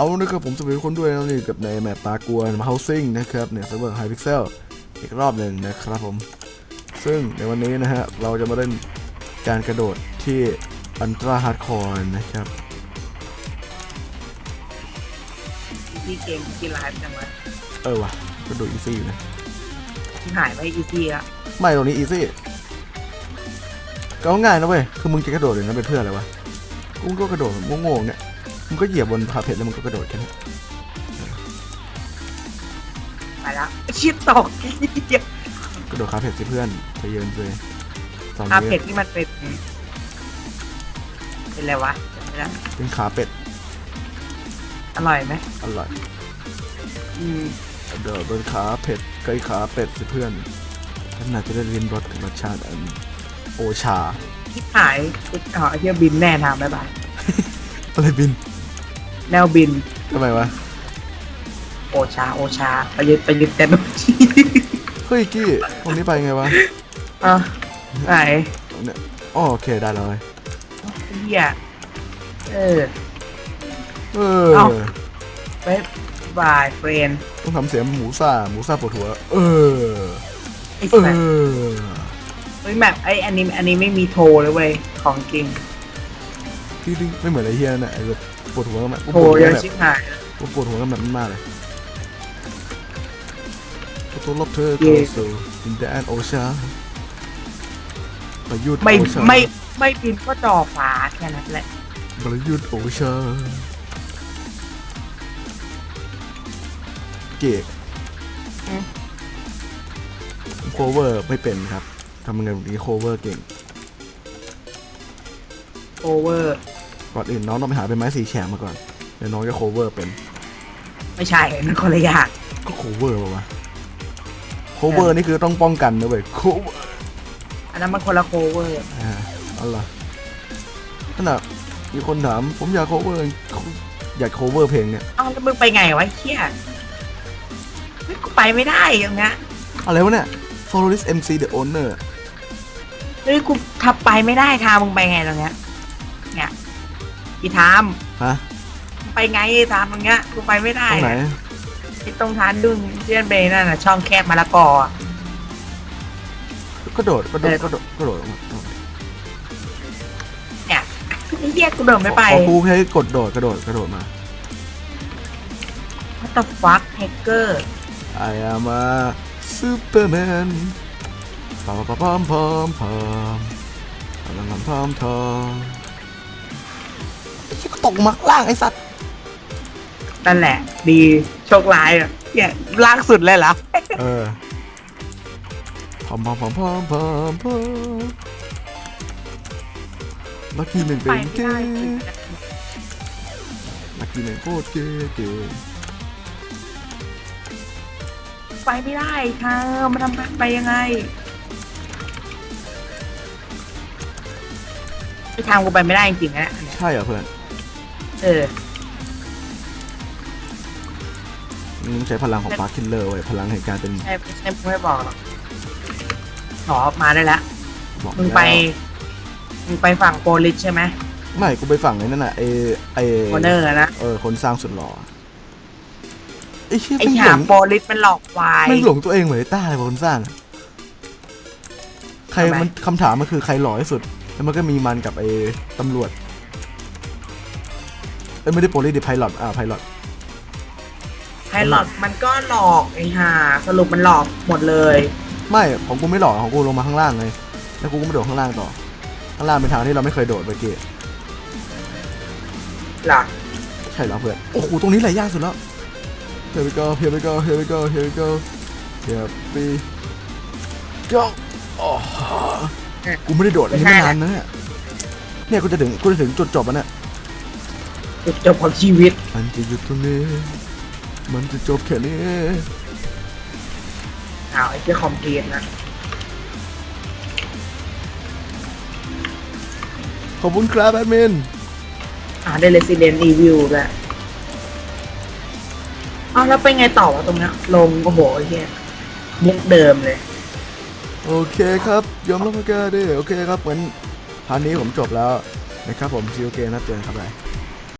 เอานะครับผมสวัสดีทุกคนด้วยนะนี่กับในแมปปากวนเฮาซิ่งนะครับเนี่ยเซิร์ฟเวอร์ไฮพิกเซลอีกรอบหนึ่งนะครับผม ซึ่งในวันนี้นะฮะ เราจะมาเล่นการกระโดดที่อันตราฮาร์ดคอร์นะครับที่เกมที่ไลฟ์จังวะเออว่ะกระโดดอีซี่อยู่นะที่หายไปอีซี่ละไม่ตรงนี้อีซี่ก็ง่ายนะเว้ยคือมึงจะกระโดดเลยนะเป็นเพื่ออะไรวะกูก็กระโดดโง่ๆเนี่ย มึงก็เหยียบบนพาเพชรแล้วมึงก็กระโดดแค่นั้นไปละชิดตกเหี้ยกระโดดคาเพชรสิเพื่อนใจเย็นเลยสองอาเมเผ็ตดรที่มันเป็น เป็นอะไรวะจำไม่ได้เป็นขาเป็ดอร่อยไหมอร่อยอืมเดินบนขาเผ็ดไก่ขาเป็ดสิเพื่อนท่านน่าจะได้เรียนรสกับรสชาติอันโอชา ที่หายกูอ๋อเที่ยวบินแน่ทางบ๊ายบาย อะไรบิน แนวบิน ทำไมวะ โอชา โอชาประยุทธ์ประยุทธ์แต่โนชีเฮ้ยกี้ตรงนี้ไปไงวะอะไหนตรงเนี้ยอ๋อโอเคได้เลยเฮียเออ เออ เอ้าบายบายเฟรนต้องทำเสียงหมูซ่าหมูซ่าปวดหัว เออ ไอ้เอสัสอ เฮ้ยแบบไอ้อันนี้อันนี้ไม่มีโทรเลยเว้ยของจริง ที่ที่ไม่เหมือนไอ้เฮียนั่นแหละไอ้แบบ ปวดหัวกันแบบโทรปวดหัวเยกันอะแบบชิบหายปวดหัวกันแบบนั้นมากเลยตัวลบเธอเข้าสู่ดินแดนโอชาประยุทธ์ไม่โอชาไม่ไม่บินก็จ่อฟ้าแค่นั้นแหละประยุทธ์โอชาเก๋โคเวอร์ไม่เป็นครับทำยังไงแบบนี้โคเวอร์เก่ง โอเวอร์ ก่อนอื่นน้องต้องไปหาเป็นไม้สีแฉกมาก่อนเดี๋ยวน้องจะโคเวอร์เป็นไม่ใช่มันคนละอย่างก็โคเวอร์ป่าวะโคเวอร์นี่คือต้องป้องกันนะเว้ยโคเวอร์อันนั้นมันคนละโคเวอร์อ่าเอาล่ะขนาดมีคนถามผมอยากโคเวอร์อยากโคเวอร์เพลงเนี่ยเอ้าแล้วมึงไปไงวะไอ้เฮียเฮ้ยกูไปไม่ได้ตรงเนี้ยอะไรวะเนี่ย follow this MC the owner เฮ้ยกูทับไปไม่ได้ทางมึงไปไงตรงเนี้ยเนี่ย อีทามฮะมึงไปไงไอ้ทามตรงเนี้ยกูไปไม่ได้ตรงไหนอะไอ้ตรงทานดุนเจียนเบนั่นน่ะช่องแคบมะละกออะก็โดดก็โดดเออก็โดดก็โดดลงมาเนี่ยไอ้เฮียกูเดินไม่ไปขอกูให้กดโดดกระโดดกระโดดมา What the fuck hacker I am a Superman พามพามพามพามพามพามพามพาม มไอ้เหี้ยก็ตกมาล่างไอสัตว์ นั่นแหละ ดีโชคร้ายอะเนี่ยล่างสุดเลยเหรอเออพามพามพามพามพามพามลักกี้หนึ่งเป็นเกย์ลักกี้หนึ่งโคตรเกย์เกย์ไปไม่ได้ค่ะมันทำไปยังไงไอ้ทางกูไปไม่ได้จริงๆนะเนี้ยใช่เหรอเพื่อน เออ มึงต้องใช้พลังของปาร์คิลเลอร์เว้ยพลังแห่งการเป็นใช่ไม่ใช่มึงไม่บอกหรอกขอมาได้แล้วบอกมึงแล้วไปมึงไปฝั่งโปลิสใช่ไหมไม่กูไปฝั่งไอ้นั่นน่ะไอ้ไอ้โอเนอร์นะเออคนสร้างสุดหล่อไอ้เชี่ยไอ้ไม่งหหาลงโปลิสมันหลอกควาย ไม่งหลงตัวเองเหมือนไอ้ต้าเลยคนสร้างอะใครทำไม มันคำถามมันคือใครหล่อที่สุด แล้วมันก็มีมันกับไอ้ตำรวจ เอ้ยไม่ได้โปรลีดิไพลอตอ่าไพลอตไพลอตมันก็หลอกไอ้ห่าสรุปมันหลอกหมดเลย ไม่ของกูไม่หล่อของกูลงมาข้างล่างเลยแล้วกูก็มาโดดข้างล่างต่อ ข้างล่างเป็นทางที่เราไม่เคยโดดไปเกี้หรอใช่เหรอเพื่อนโอ้โหตรงนี้แหละยากสุดแล้ว Here we go here we go here we go here we go here we go อ๋อกูไม่ได้โดดอันนี้มานานนะเนี่ยเนี่ยกูจะถึงกูจะถึงจุดจบแล้วเนี่ย จุดจบของชีวิต มันจะหยุดตรงนี้ มันจะจบแค่นี้อ้าวไอ้เจ้าคอมเพลนนะ ขอบคุณครับแอดมินอ่าได้ Resident Evil ด้วยอ้าวแล้วเป็นไงต่อวะตรงเนี้ยลงโอ้โหไอ้เหี้ยมุกเดิมเลย โอเคครับยอมรับกันดิโอเคครับเหมือนพาร์ทนี้ผมจบแล้วนะครับผมซีโอเกนะครับเจอกันครับไป